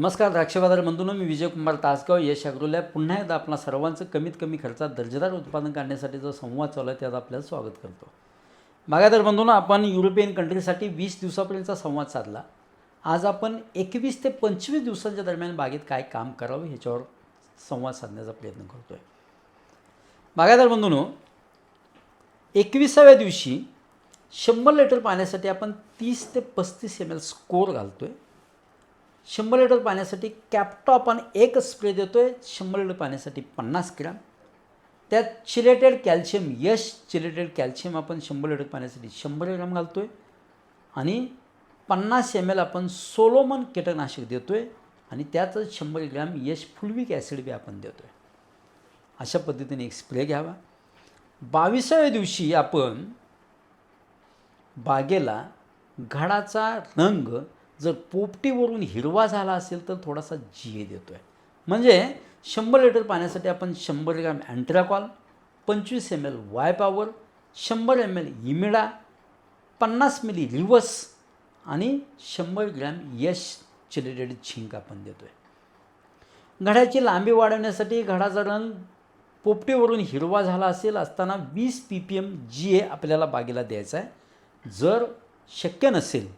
नमस्कार द्राक्षबाजार बंधूंनो मी विजयकुमार तासगाव यश अग्रोल्या पुन्हा एकदा आपला सर्वांचं कमीत कमी खर्चात दर्जेदार उत्पादन काढण्यासाठी जो संवाद चालू आहे त्यात आपल्याला स्वागत करतो. बागायदार बंधूंनो आपण युरोपियन कंट्रीसाठी वीस दिवसापर्यंतचा संवाद साधला. आज आपण एकवीस ते पंचवीस दिवसांच्या दरम्यान बागेत काय काम करावं ह्याच्यावर संवाद साधण्याचा प्रयत्न करतो आहे बागायदार बंधूंनो एकविसाव्या दिवशी शंभर लिटर पाण्यासाठी आपण तीस ते पस्तीस एम एल स्कोर घालतो आहे शंभर लिटर पाण्यासाठी कॅपटॉप आपण एक स्प्रे देतो आहे शंभर लिटर पाण्यासाठी पन्नास ग्रॅम. त्यात chelated calcium Yash chelated calcium आपण शंभर लिटर पाण्यासाठी शंभर ग्रॅम घालतो आहे आणि पन्नास एम एल आपण सोलोमन कीटकनाशक देतो आहे आणि त्यातच शंभर ग्रॅम यश फुलविक ॲसिड बी आपण देतो आहे अशा पद्धतीने एक स्प्रे घ्यावा. बावीसाव्या दिवशी आपण बागेला घडाचा रंग जर पोपटीवरून हिरवा झाला असेल तर थोडासा जीए देतो आहे म्हणजे शंभर लिटर पाण्यासाठी आपण शंभर ग्रॅम अँट्राकॉल पंचवीस एम एल वाय पॉवर शंभर एम एल इमिडा पन्नास मिली रिवर्स आणि शंभर ग्रॅम यश चिलेटेड झिंक आपण देतो आहे घड्याची लांबी वाढवण्यासाठी घडाचा रंग पोपटीवरून हिरवा झाला असेल असताना वीस P P M G A आपल्याला बागेला द्यायचा आहे. जर शक्य नसेल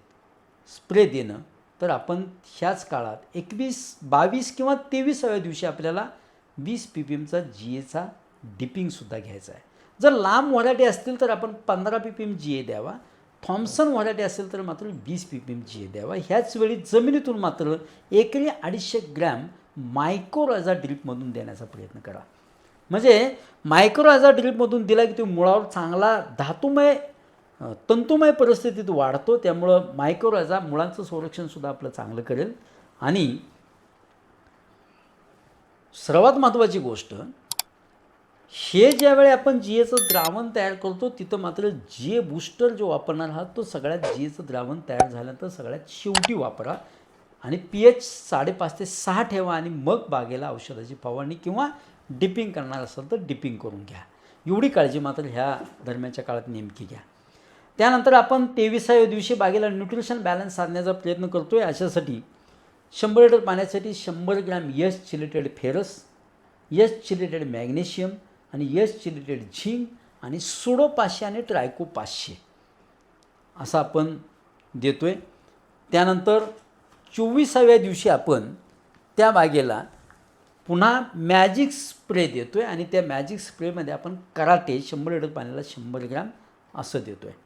स्प्रे देणं तर आपण ह्याच काळात एकवीस बावीस किंवा तेवीसाव्या दिवशी आपल्याला वीस पी पी एमचा जी एचा डिपिंगसुद्धा घ्यायचा आहे. जर लांब व्हरायटी असतील तर आपण पंधरा P P M G A द्यावा. थॉम्सन व्हरायटी असेल तर मात्र वीस P P M G A द्यावा. ह्याच वेळी जमिनीतून मात्र एकरी अडीचशे ग्रॅम मायक्रोराजा ड्रिपमधून देण्याचा प्रयत्न करा. म्हणजे मायक्रोराजा ड्रिपमधून दिला की तो मुळावर चांगला धातुमय तंतुमय परिस्थितीत वाढतो त्यामुळं मायक्रोराजा मुळांचं संरक्षणसुद्धा आपलं चांगलं करेल. आणि सर्वात महत्त्वाची गोष्ट हे ज्यावेळी आपण जी एचं द्रावण तयार करतो तिथं मात्र जे बूस्टर जो वापरणार आहात तो सगळ्यात जी एचं द्रावण तयार झाल्यानंतर सगळ्यात शेवटी वापरा. आणि पी एच साडेपाच ते सहा ठेवा आणि मग बागेला औषधाची फवारणी किंवा डिपिंग करणार असेल तर डिपिंग करून घ्या. एवढी काळजी मात्र ह्या दरम्यानच्या काळात नेमकी घ्या. त्यानंतर आपण तेविसाव्या दिवशी बागेला न्यूट्रिशन बॅलन्स साधण्याचा प्रयत्न करतो आहे अशासाठी. शंभर लिटर पाण्यासाठी शंभर gram Yash chelated ferrous Yash chelated magnesium आणि यश चिलेटेड झिंक आणि सुडो पाचशे आणि ट्रायको पाचशे असं आपण देतो आहे त्यानंतर चोवीसाव्या दिवशी आपण त्या बागेला पुन्हा मॅजिक स्प्रे देतो आहे आणि त्या मॅजिक स्प्रेमध्ये आपण कराटे शंभर लिटर पाण्याला शंभर ग्रॅम असं देतो आहे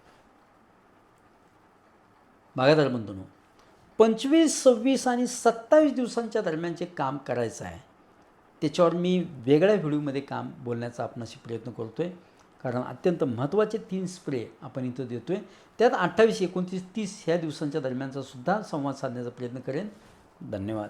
बागायदार बंधूंनो पंचवीस सव्वीस आणि सत्तावीस दिवसांच्या दरम्यानचे काम करायचं आहे त्याच्यावर मी वेगळ्या व्हिडिओमध्ये काम बोलण्याचा आपणाशी प्रयत्न करतो आहे कारण अत्यंत महत्त्वाचे तीन स्प्रे आपण इथं देतो आहे त्यात अठ्ठावीस एकोणतीस तीस ह्या दिवसांच्या दरम्यानचा सुद्धा संवाद साधण्याचा प्रयत्न करेन. धन्यवाद.